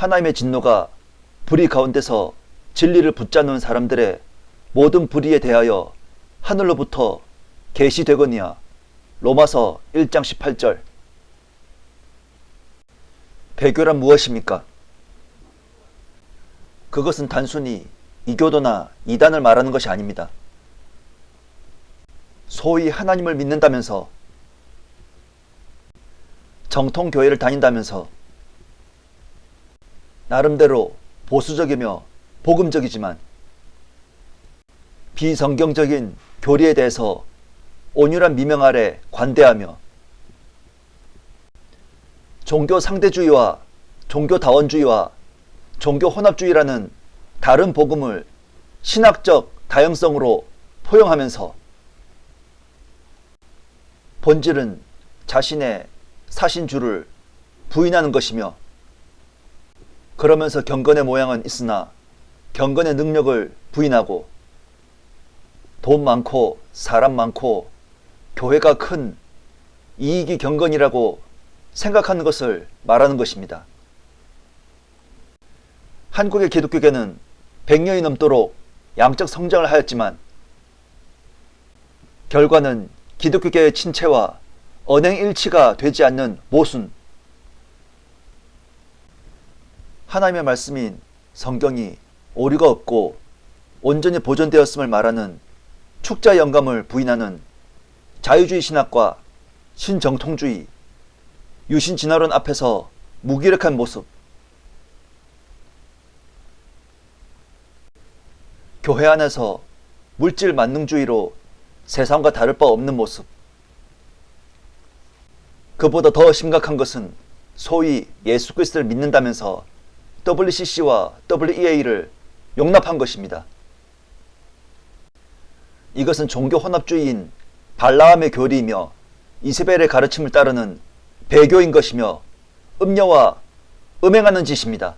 하나님의 진노가 불의 가운데서 진리를 붙잡는 사람들의 모든 불의에 대하여 하늘로부터 계시되거니와 로마서 1장 18절 배교란 무엇입니까? 그것은 단순히 이교도나 이단을 말하는 것이 아닙니다. 소위 하나님을 믿는다면서 정통교회를 다닌다면서 나름대로 보수적이며 복음적이지만 비성경적인 교리에 대해서 온유한 미명 아래 관대하며 종교 상대주의와 종교 다원주의와 종교 혼합주의라는 다른 복음을 신학적 다양성으로 포용하면서 본질은 자신의 사신주를 부인하는 것이며 그러면서 경건의 모양은 있으나 경건의 능력을 부인하고 돈 많고 사람 많고 교회가 큰 이익이 경건이라고 생각하는 것을 말하는 것입니다. 한국의 기독교계는 100년이 넘도록 양적 성장을 하였지만 결과는 기독교계의 친체와 언행일치가 되지 않는 모순 하나님의 말씀인 성경이 오류가 없고 온전히 보존되었음을 말하는 축자 영감을 부인하는 자유주의 신학과 신정통주의, 유신 진화론 앞에서 무기력한 모습. 교회 안에서 물질 만능주의로 세상과 다를 바 없는 모습. 그보다 더 심각한 것은 소위 예수 그리스도를 믿는다면서 WCC와 WEA를 용납한 것입니다. 이것은 종교 혼합주의인 발라함의 교리이며 이세벨의 가르침을 따르는 배교인 것이며 음녀와 음행하는 짓입니다.